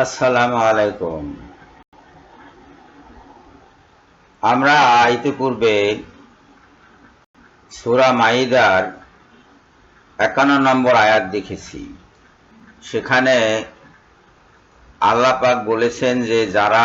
আসসালামু আলাইকুম। আমরা ইতিপূর্বে সুরা মাইদার একান্ন নম্বর আয়াত দেখেছি। সেখানে আল্লাপাক বলেছেন যে যারা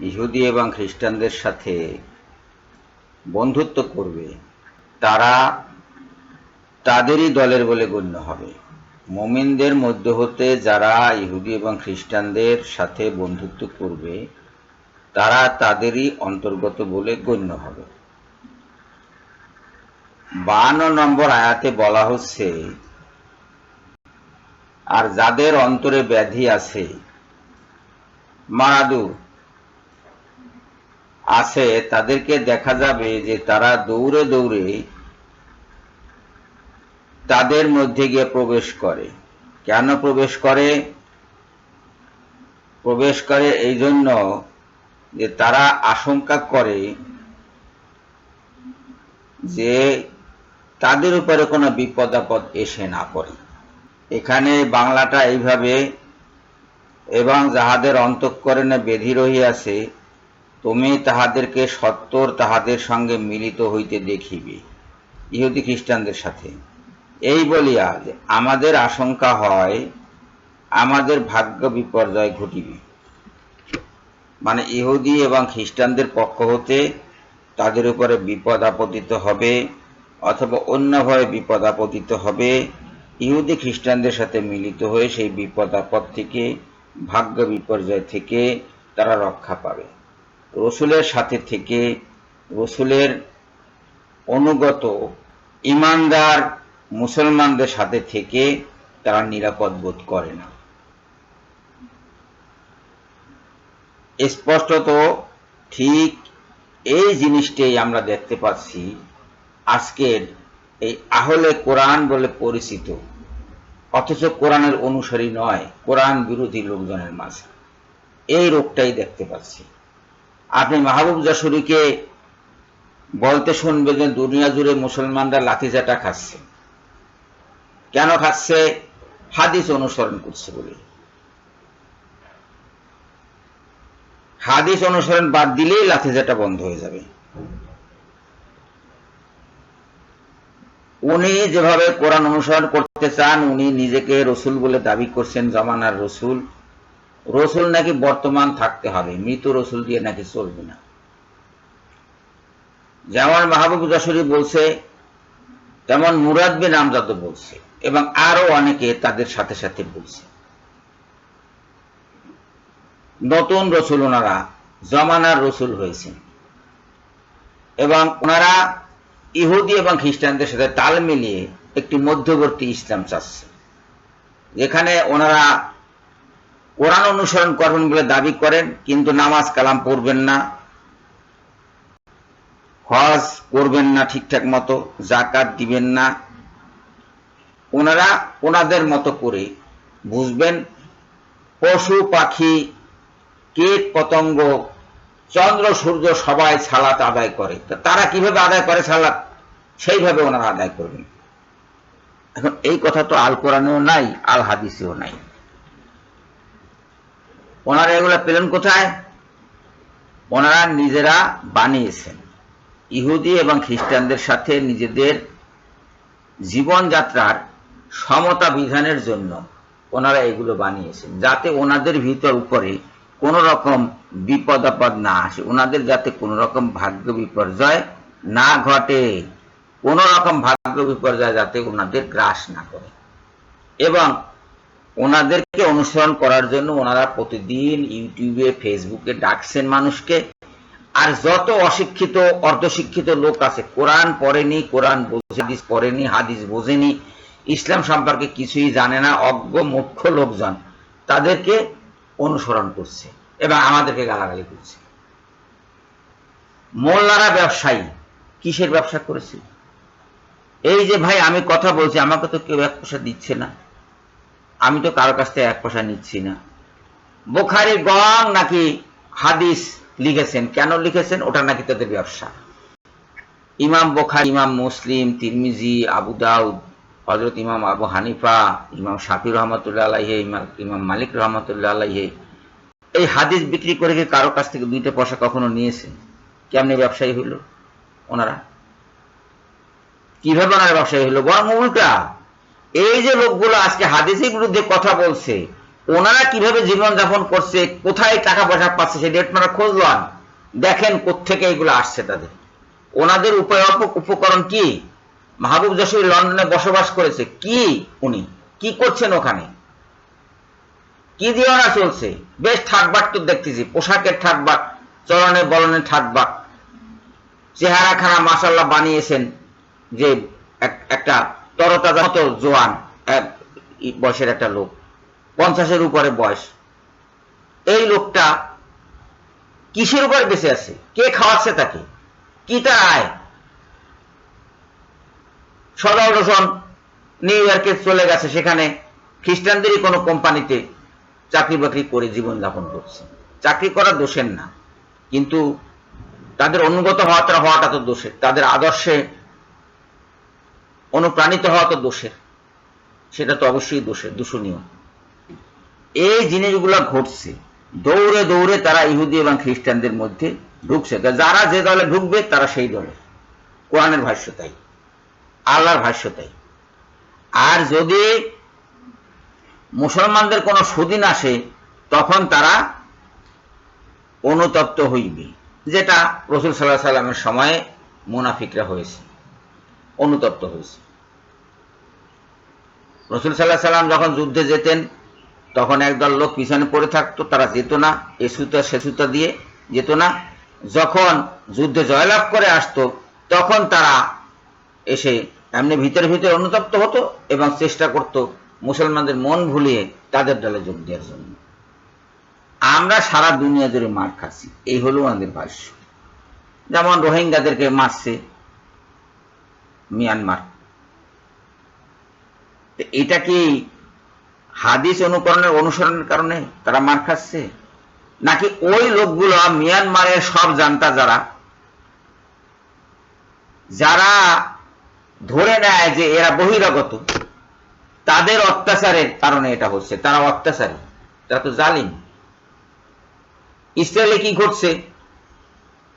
ইহুদি এবং খ্রিস্টানদের সাথে বন্ধুত্ব করবে, তারা তাদেরই দলের বলে গণ্য হবে। মোমিনদের মধ্য হতে যারা ইহুদি এবং খ্রিস্টানদের সাথে বন্ধুত্ব করবে, তারা তাদেরই অন্তর্গত বলে গণ্য হবে। বান্ন নম্বর আয়াতে বলা হচ্ছে, আর যাদের অন্তরে ব্যাধি আছে, মারাদু আছে, তাদেরকে দেখা যাবে যে তারা দৌড়ে দৌড়ে তাদের মধ্যে গিয়ে প্রবেশ করে। কেন প্রবেশ করে? প্রবেশ করে এই জন্য যে তারা আশঙ্কা করে যে তাদের উপরে কোনো বিপদ আপদ এসে না পড়ে। এখানে বাংলাটা এইভাবে, এবং যাহাদের অন্তঃকরণে বেধি রহিয়াছে, তুমি তাহাদেরকে সত্তর তাহাদের সঙ্গে মিলিত হইতে দেখিবে। ইহুদি খ্রিস্টানদের সাথে। এই বলিয়া আমাদের আশঙ্কা হয়, আমাদের ভাগ্য বিপর্যয় ঘটিবে। মানে ইহুদি এবং খ্রিস্টানদের পক্ষ হতে তাদের উপরে বিপদ আপতিত হবে অথবা অন্যভাবে বিপদ আপতিত হবে, ইহুদি খ্রিস্টানদের সাথে মিলিত হয়ে সেই বিপদ আপদ থেকে, ভাগ্য বিপর্যয় থেকে তারা রক্ষা পাবে। রসুলের সাথে থেকে রসুলের অনুগত ইমানদার মুসলমানদের সাথে থেকে তারা নিরাপদ বোধ করে না। স্পষ্টত ঠিক এই জিনিসটাই আমরা দেখতে পাচ্ছি আজকের এই আহলে কোরআন বলে পরিচিত। অথচ কোরআনের অনুসারী নয়, কোরআন বিরোধী লোকজনের মাঝে। এই রোগটাই দেখতে পাচ্ছি। আপনি মাহবুব জাসুরিকে বলতে শুনবে যে দুনিয়া জুড়ে মুসলমানরা লাঠিচাটা খাচ্ছে। কেন খাচ্ছে? হাদিস অনুসরণ করছে বলে। হাদিস অনুসরণ বাদ দিলেই লাঠিচাটা বন্ধ হয়ে যাবে। উনি যেভাবে কোরআন অনুসরণ করতে চান, উনি নিজেকে রসুল বলে দাবি করছেন, জমানার রসুল। রসুল নাকি বর্তমান থাকতে হবে, মৃত রসুল দিয়ে নাকি চলবে না। যেমন মাহবুব জাসুরি বলছে, তেমন মুরাদ বিন আমজাদও বলছে এবং আরও অনেকে তাদের সাথে সাথে বলছে। নতুন রসুল ওনারা, জমানার রসুল হয়েছেন। এবং ওনারা ইহুদি এবং খ্রিস্টানদের সাথে তাল মিলিয়ে একটি মধ্যবর্তী ইসলাম চাচ্ছে। যেখানে ওনারা কোরআন অনুসরণ করবেন বলে দাবি করেন, কিন্তু নামাজ কালাম পড়বেন না, হজ করবেন না ঠিকঠাক মতো জাকাত দিবেন না ওনারা ওনাদের মতো করে বুঝবেন, পশু পাখি, কীট পতঙ্গ, চন্দ্র, সূর্য সবাই সালাত আদায় করে। তারা কীভাবে আদায় করে সালাত? সেইভাবে ওনারা আদায় করবেন। এখন এই কথা তো আল কোরআনেও নাই আল হাদিসেও নাই। ওনারা এগুলো পেলেন কোথায়? ওনারা নিজেরা বানিয়েছেন। ইহুদি এবং খ্রিস্টানদের সাথে নিজেদের জীবনযাত্রার সমতা বিধানের জন্য ওনারা এগুলো বানিয়েছেন, যাতে ওনাদের ভিতর উপরে কোন রকম বিপদ আপদ না আসে, ওনাদের যাতে কোন রকম ভাগ্য বিপর্যয় না ঘটে, কোন রকম ভাগ্য বিপর্যয় যাতে ওনাদের গ্রাস না করে। এবং ওনাদেরকে অনুসরণ করার জন্য ওনারা প্রতিদিন ইউটিউবে, ফেসবুকে ডাকছেন মানুষকে। আর যত অশিক্ষিত, অর্ধশিক্ষিত লোক আছে, কোরআন পড়েনি, কোরআন বোঝে হাদিস পড়েনি, হাদিস বোঝেনি ইসলাম সম্পর্কে কিছুই জানে না, অজ্ঞ, মুখ্য লোকজন। তাদেরকে অনুসরণ করছে এবং আমাদেরকে গালাগালি করছে। মোল্লারা ব্যবসায়ী, কিসের ব্যবসা করেছে? এই যে ভাই, আমি কথা বলছি, আমাকে তো কেউ এক পয়সা দিচ্ছে না। আমি তো কারও কাছ থেকে এক পয়সা নিচ্ছি না। বোখারি গং নাকি হাদিস লিখেছেন? কেন লিখেছেন? ওটা নাকি তাদের ব্যবসা। ইমাম বোখারি, ইমাম মুসলিম, তিরমিজি, আবু হজরত ইমাম আবু হানিফা, ইমাম শাফি রহমতুল্লাহ আলাইহে, ইমাম মালিক রহমতুল্লাহ আলাইহে, এই হাদিস বিক্রি করে কি কারও কাছ থেকে দুইটা পয়সা কখনো নিয়েছেন কেমনি ব্যবসায়ী হইল? ওনারা। কীভাবে ওনারা ব্যবসায়ী হইল? বরং উল্টা, এই যে লোকগুলো আজকে হাদিসের বিরুদ্ধে কথা বলছে, ওনারা কীভাবে জীবন যাপন করছে, কোথায় টাকা পয়সা পাচ্ছে সেটা আপনারা খোঁজ লন দেখেন কোত্থেকে এগুলো আসছে তাদের। ওনাদের উপায়ক উপকরণ কি? মাহবুব যশোর লন্ডনে বসবাস করেছে। কি উনি? কি করছেন ওখানে? কি দিয়ে ওনা চলছে? বেশ ঠাকবাক তো দেখতেছি, পোশাকের ঠাকবাক, চলনে বলনে ঠাকবাক। চেহারা খানা মাসাল্লাহ বানিয়েছেন যে এক- একটা তরতাজা মতো জোয়ান, এক বয়সের একটা লোক, পঞ্চাশের উপরে বয়স। এই লোকটা কিসের উপর বেঁচে আছে? কে খাওয়াচ্ছে তাকে? কি তার আয়? সদর রোশন নিউ ইয়র্কে চলে গেছে সেখানে। খ্রিস্টানদেরই কোনো কোম্পানিতে চাকরি বাকরি করে জীবন যাপন করছে। চাকরি করা দোষের না। কিন্তু তাদের অনুগত হওয়াটা হওয়াটা তো দোষের। তাদের আদর্শে অনুপ্রাণিত হওয়া তো দোষের। সেটা তো অবশ্যই দোষের, দূষণীয়। এই জিনিসগুলো ঘটছে। দৌড়ে দৌড়ে তারা ইহুদি এবং খ্রিস্টানদের মধ্যে ঢুকছে। যারা যে দলে ঢুকবে তারা সেই দলে। কোরআনের ভাষ্য তাই। আল্লাহর ভাষ্য তাই। আর যদি মুসলমানদের কোনো সুদিন আসে, তখন তারা অনুতপ্ত হইবে, যেটা রসুল সাল্লাহ সাল্লামের সময়ে মুনাফিকরা হয়েছে, অনুতপ্ত হয়েছে। রসুল সাল্লাহ সাল্লাম যখন যুদ্ধে যেতেন, তখন একদল লোক পিছনে পড়ে থাকতো, তারা যেত না, এ সুতা, সে সুতা দিয়ে যেত না। যখন যুদ্ধে জয়লাভ করে আসতো, তখন তারা এসে এমনি ভিতরে ভিতরে অনুতপ্ত হতো এবং চেষ্টা করত মুসলমানদের মন ভুলিয়ে তাদের দলে যোগ দেওয়ার জন্য। আমরা সারা দুনিয়া জুড়ে মার খাচ্ছি। এই হলো আমাদের ভাষ্য। যেমন রোহিঙ্গাদেরকে মারছে মিয়ানমার। এটা কি হাদিস অনুকরণের অনুসরণের কারণে তারা মার খাচ্ছে? নাকি ওই লোকগুলো মিয়ানমারের সব জানতা যারা যারা ধরে নেয় যে এরা বহিরাগত। তাদের অত্যাচারের কারণে এটা হচ্ছে। তারা অত্যাচারী, তারা তো জালিম। ইসরায়েলে কি ঘটছে?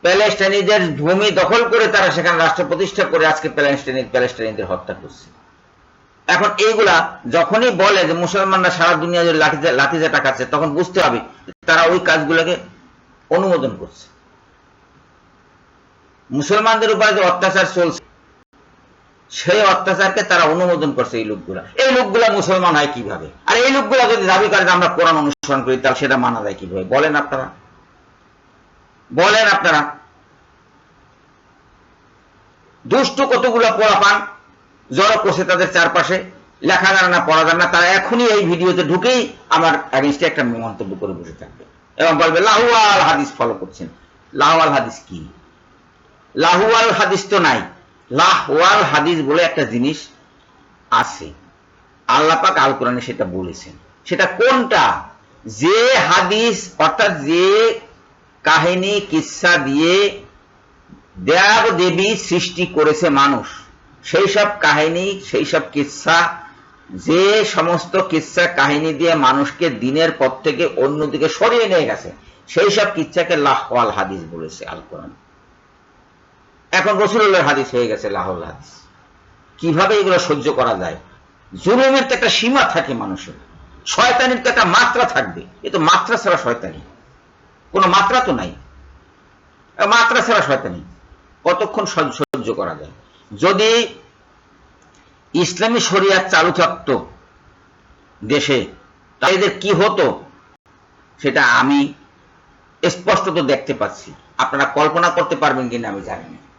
প্যালেস্টাইনিদের ভূমি দখল করে তারা সেখানে রাষ্ট্র প্রতিষ্ঠা করে আজকে প্যালেস্টাইনি প্যালেস্টাইনিদের হত্যা করছে। এখন এইগুলা যখনই বলে যে মুসলমানরা সারা দুনিয়া জুড়ে লাঠি লাঠিজা টাকাচ্ছে তখন বুঝতে হবে তারা ওই কাজগুলোকে অনুমোদন করছে। মুসলমানদের উপরে যে অত্যাচার চলছে সেই অত্যাচারকে তারা অনুমোদন করছে এই লোকগুলা। এই লোকগুলা মুসলমান হয় কীভাবে? আর এই লোকগুলা যদি দাবি করে যে আমরা কোরআন অনুসরণ করি, তাহলে সেটা মানা যায় কীভাবে? বলেন আপনারা। বলেন আপনারা। দুষ্ট কতগুলো পোড়া পান জড়ো করছে তাদের চারপাশে লেখা জানে না পড়া জানে তারা এখনই এই ভিডিওতে ঢুকেই আমার অ্যাগেনস্টে একটা মন্তব্য করে বসে থাকবে। এবং বলবে, লাহুয়াল হাদিস ফলো করছেন। লাহুয়াল হাদিস কি? লাহুয়াল হাদিস তো নাই। লাহওয়াল হাদিস বলে একটা জিনিস আছে। আল্লাপাক আল কোরআনে সেটা বলেছেন। সেটা কোনটা? যে হাদিস, অর্থাৎ যে কাহিনী কিসসা দিয়ে দেব দেবী সৃষ্টি করেছে মানুষ, সেই সব কাহিনী, সেই সব কিসসা যে সমস্ত কিসসা কাহিনী দিয়ে মানুষকে দিনের পথ থেকে অন্যদিকে সরিয়ে নিয়ে গেছে, সেই সব কিচ্ছাকে লাহওয়াল হাদিস বলেছে আল কোরআন। এখন রসুল্লাহর হাদিস হয়ে গেছে, লাহল হাদিস। কীভাবে এগুলো সহ্য করা যায়? জুলুমের তো একটা সীমা থাকে মানুষের। শয়তানির তো একটা মাত্রা থাকবে। এ তো মাত্রা ছাড়া শয়তানি। কোনো মাত্রা তো নাই। মাত্রা ছাড়া শয়তানি। কতক্ষণ সহ্য করা যায়? যদি ইসলামী শরিয়াত চালু থাকতো দেশে এদের কি হতো? সেটা আমি স্পষ্টত দেখতে পাচ্ছি। আপনারা কল্পনা করতে পারবেন কিনা আমি জানি না।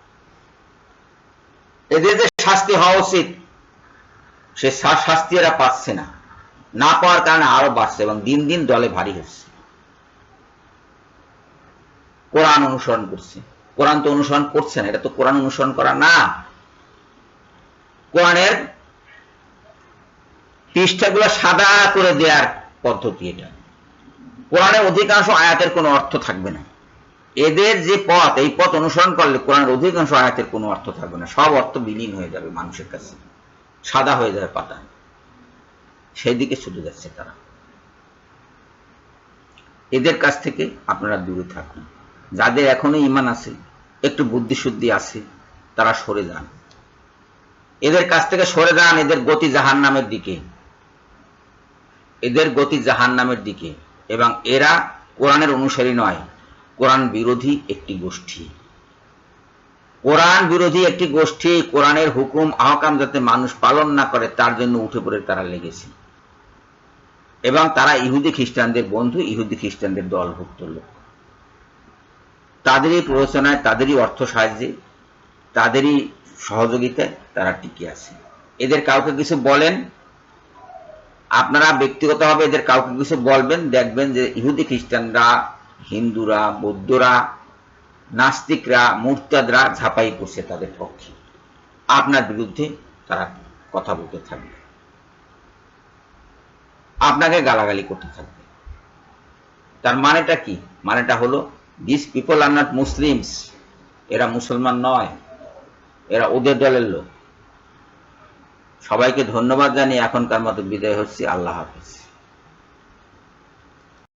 এদের যে শাস্তি হওয়া উচিত। সে শাস্তি এরা পাচ্ছে না। না পাওয়ার কারণে আরও বাড়ছে এবং দিন দিন দলে ভারী হচ্ছে। কোরআন অনুসরণ করছে। কোরআন তো অনুসরণ করছে না, এটা তো কোরআন অনুসরণ করা না। কোরআনের পৃষ্ঠাগুলো সাদা করে দেওয়ার পদ্ধতি এটা। কোরআনের অধিকাংশ আয়াতের কোনো অর্থ থাকবে না। এদের যে পথ, এই পথ অনুসরণ করলে কোরআনের অধিকাংশ আয়াতের কোনো অর্থ থাকবে না। সব অর্থ বিলীন হয়ে যাবে মানুষের কাছে। সাদা হয়ে যাবে পাতা। সেই দিকে ছুটে যাচ্ছে তারা। এদের কাছ থেকে আপনারা দূরে থাকুন। যাদের এখনও ইমান আছে, একটু বুদ্ধিশুদ্ধি আছে, তারা সরে যান। এদের কাছ থেকে সরে যান এদের গতি জাহান নামের দিকে। এদের গতি জাহান নামের দিকে। এবং এরা কোরআনের অনুসারী নয়। কোরআন বিরোধী একটি গোষ্ঠী। কোরআন বিরোধী একটি গোষ্ঠী, কোরআনের হুকুম, আহকাম যাতে মানুষ পালন না করে, তার জন্য উঠে পড়ে তারা লেগেছে। এবং তারা ইহুদি খ্রিস্টানদের বন্ধু, ইহুদি খ্রিস্টানদের দলভুক্ত লোক। তাদেরই প্ররোচনায়, তাদেরই অর্থ সাহায্যে, তাদেরই সহযোগিতায় তারা টিকে আছে। এদের কাউকে কিছু বলেন, আপনারা ব্যক্তিগতভাবে এদের কাউকে কিছু বলবেন, দেখবেন যে ইহুদি খ্রিস্টানরা হিন্দুরা, বৌদ্ধরা, নাস্তিকরা, মুরতাদরা ঝাঁপাই করছে তাদের পক্ষে। আপনার বিরুদ্ধে তারা কথা বলতে থাকবে। আপনাকে গালাগালি করতে থাকবে। তার মানেটা কি? মানেটা হলো this people are not Muslims এরা মুসলমান নয়। এরা ওদের দলের লোক। সবাইকে ধন্যবাদ জানিয়ে এখনকার মতো বিদায় হচ্ছে। আল্লাহ হাফিজ।